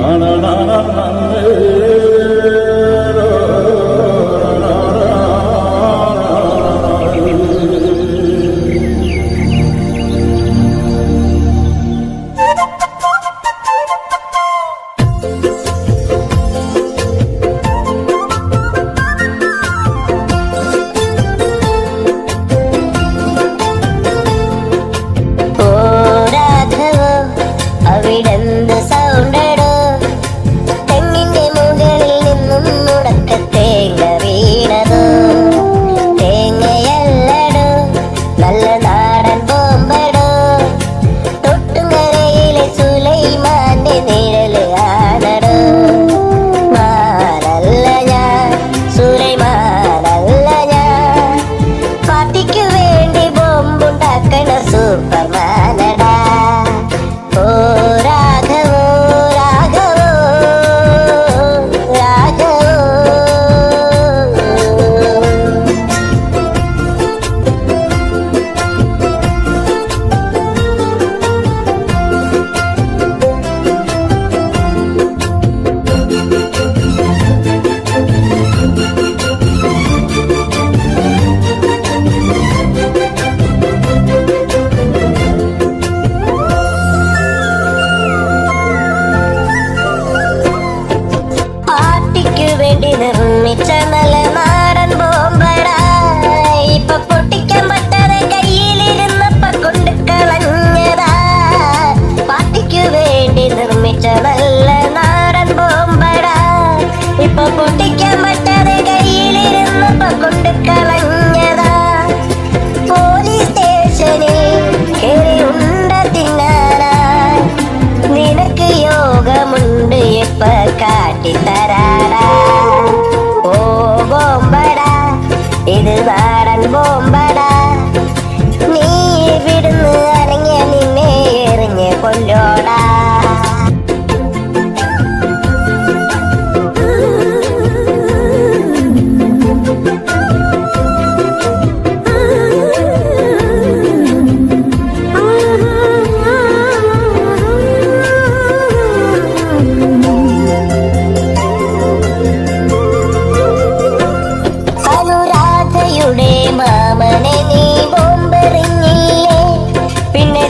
na na na na na கட்டண Superman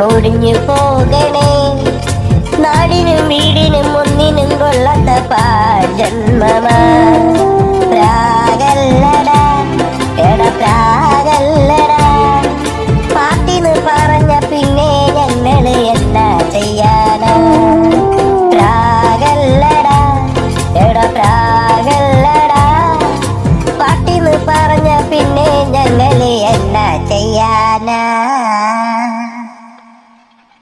മുടിഞ്ഞു പോകണേ. നാടിനും വീടിനും ഒന്നിനും കൊള്ളാത്ത പാജന്മമാ പ്രാഗല്ലടാ എട പറഞ്ഞ പിന്നെ ഞങ്ങൾ എന്താ ചെയ്യാനാ? പറഞ്ഞ പിന്നെ ഞങ്ങൾ എന്നാ ചെയ്യാനാ?